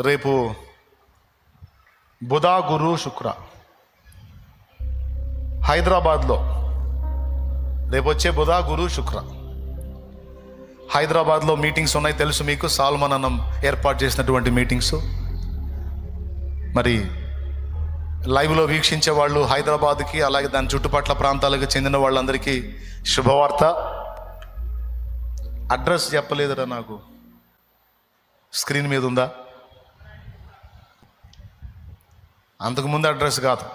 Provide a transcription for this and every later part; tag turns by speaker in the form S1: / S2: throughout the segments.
S1: రేపు బుధ గురు శుక్ర. హైదరాబాద్లో. రేపు వచ్చే బుధ గురు శుక్ర. హైదరాబాద్లో మీటింగ్స్ ఉన్నాయి తెలుసు మీకు. సాల్మన్ అన్నం ఏర్పాటు చేసినటువంటి మీటింగ్స్. మరి లైవ్లో వీక్షించే వాళ్ళు హైదరాబాద్కి అలాగే దాని చుట్టుపట్ల ప్రాంతాలకు చెందిన వాళ్ళందరికీ శుభవార్త. అడ్రస్ చెప్పలేదురా నాకు. స్క్రీన్ మీద ఉందా? అంతకుముందు అడ్రస్ కాదు.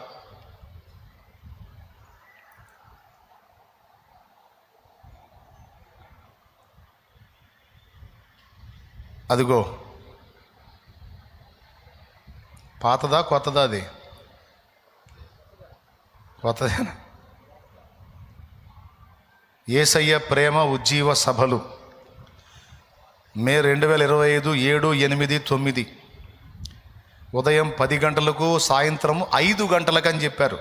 S1: అదిగో. పాతదా కొత్తదా అది? కొత్తదేనా ఏసయ్య ప్రేమ ఉజ్జీవ సభలు. మే రెండు వేల ఇరవై ఐదు ఏడు ఎనిమిది తొమ్మిది. ఉదయం పది గంటలకు సాయంత్రం ఐదు గంటలకు అని చెప్పారు.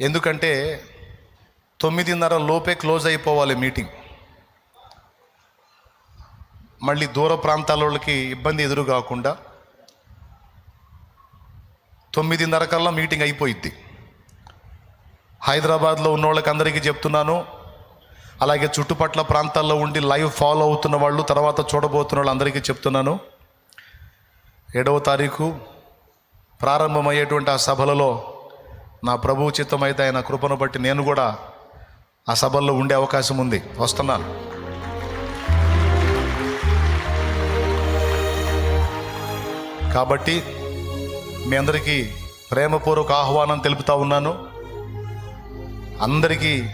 S1: ఎందుకంటే తొమ్మిదిన్నర లోపే క్లోజ్ అయిపోవాలి మీటింగ్. మళ్ళీ దూర ప్రాంతాల వాళ్ళకి ఇబ్బంది ఎదురు కాకుండా తొమ్మిదిన్నర కల్లా మీటింగ్ అయిపోయిద్ది. హైదరాబాద్లో ఉన్న వాళ్ళకి అందరికీ చెప్తున్నాను. అలాగే చుట్టుపట్ల ప్రాంతాల్లో ఉండి లైవ్ ఫాలో అవుతున్న వాళ్ళు తర్వాత చూడబోతున్న వాళ్ళందరికీ చెప్తున్నాను. ఏడవ తారీఖు ప్రారంభమయ్యేటువంటి ఆ సభలలో నా ప్రభువు చిత్తమైతే ఆయన కృపను బట్టి నేను కూడా ఆ సభల్లో ఉండే అవకాశం ఉంది. వస్తున్నాను. కాబట్టి మీ అందరికీ ప్రేమపూర్వక ఆహ్వానం తెలుపుతా ఉన్నాను. అందరికీ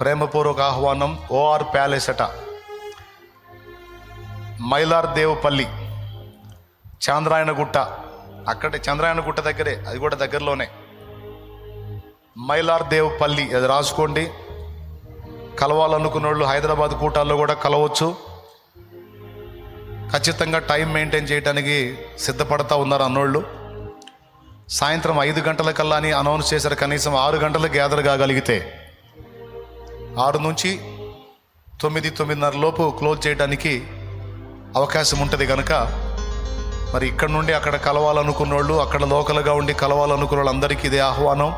S1: ప్రేమపూర్వక ఆహ్వానం ఓఆర్ ప్యాలెస్ అట. మైలార్ దేవపల్లి చాంద్రాయణగుట్ట. అక్కడే చంద్రాయణగుట్ట దగ్గరే అది కూడా దగ్గరలోనే. మైలార్ దేవ్ పల్లి అది రాసుకోండి. కలవాలనుకున్న వాళ్ళు హైదరాబాద్ కూటాల్లో కూడా కలవచ్చు. ఖచ్చితంగా టైం మెయింటైన్ చేయడానికి సిద్ధపడతా ఉన్నారు అన్నోళ్ళు. సాయంత్రం ఐదు గంటల కల్లా అని అనౌన్స్ చేశారు కనీసం ఆరు గంటలకు గ్యాదర్ కాగలిగితే. ఆరు నుంచి తొమ్మిది తొమ్మిదిన్నర లోపు క్లోజ్ చేయడానికి అవకాశం ఉంటుంది కనుక మరి ఇక్కడ నుండి అక్కడ కలవాలనుకున్న వాళ్ళు అక్కడ లోకల్గా ఉండి కలవాలనుకున్న వాళ్ళందరికీ ఇదే ఆహ్వానం.